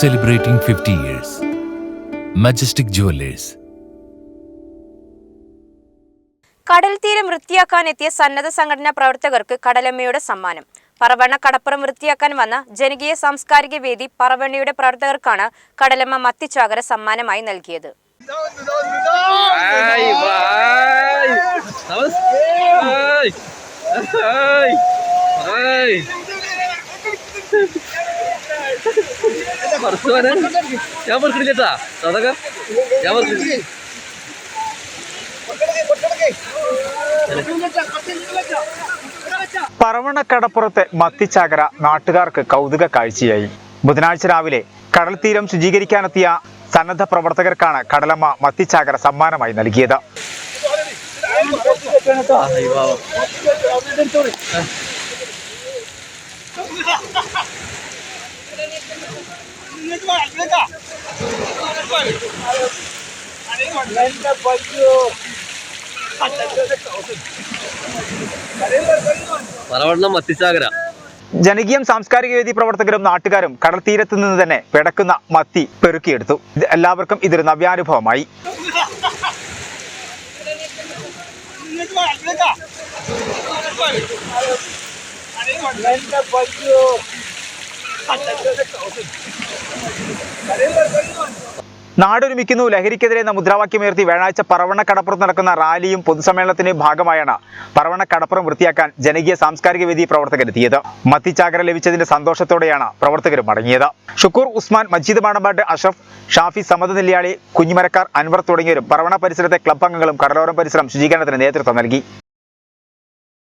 celebrating 50 years. Majestic Jewelers. കടൽ തീരം വൃത്തിയാക്കാനെത്തിയ സന്നദ്ധ സംഘടനാ പ്രവർത്തകർക്ക് കടലമ്മയുടെ സമ്മാനം. പറവണ്ണ കടപ്പുറം വൃത്തിയാക്കാൻ വന്ന ജനകീയ സാംസ്കാരിക വേദി പറവണ്ണയുടെ പ്രവർത്തകർക്കാണ് കടലമ്മ മത്തിച്ചാകര സമ്മാനമായി നൽകിയത്. Ay, Ay. Ay. Ay. പറിച്ചു പോരെ ഞാൻ പറിക്കണില്ലേട്ടാ പറവണ കടപ്പുറത്തെ മത്തിച്ചാകര നാട്ടുകാർക്ക് കൗതുക കാഴ്ചയായി ബുധനാഴ്ച രാവിലെ കടൽ തീരം ശുചീകരിക്കാനെത്തിയ സന്നദ്ധ പ്രവർത്തകർക്കാണ് കടലമ്മ മത്തിച്ചാകര സമ്മാനമായി നൽകിയത് ജനകീയം സാംസ്കാരിക വേദി പ്രവർത്തകരും നാട്ടുകാരും കടൽ തീരത്ത് നിന്ന് തന്നെ പിടക്കുന്ന മത്തി പെറുക്കിയെടുത്തു. ഇത് എല്ലാവർക്കും ഇതൊരു നവ്യാനുഭവമായി നാടൊരുമിക്കുന്നു. ലഹരിക്കെതിരെ എന്ന മുദ്രാവാക്യമുയർത്തി വ്യാഴാഴ്ച പറവണ്ണ കടപ്പുറത്ത് നടക്കുന്ന റാലിയും പൊതുസമ്മേളനത്തിന്റെ ഭാഗമായാണ് പറവണ്ണ കടപ്പുറം വൃത്തിയാക്കാൻ ജനകീയ സാംസ്കാരിക വേദി പ്രവർത്തകരെത്തിയത് മത്തിച്ചാകര ലഭിച്ചതിന്റെ സന്തോഷത്തോടെയാണ് പ്രവർത്തകർ മടങ്ങിയത്. ഷുക്കൂർ ഉസ്മാൻ മജീദ് മാണമ്പാട്ട് അഷഫ് ഷാഫി സമത നെല്ലിയാളി കുഞ്ഞിമരക്കാർ അൻവർ തുടങ്ങിയവരും പറവണ പരിസരത്തെ ക്ലബ് അംഗങ്ങളും കടലോരം പരിസരം ശുചീകരണത്തിന് നേതൃത്വം നൽകി.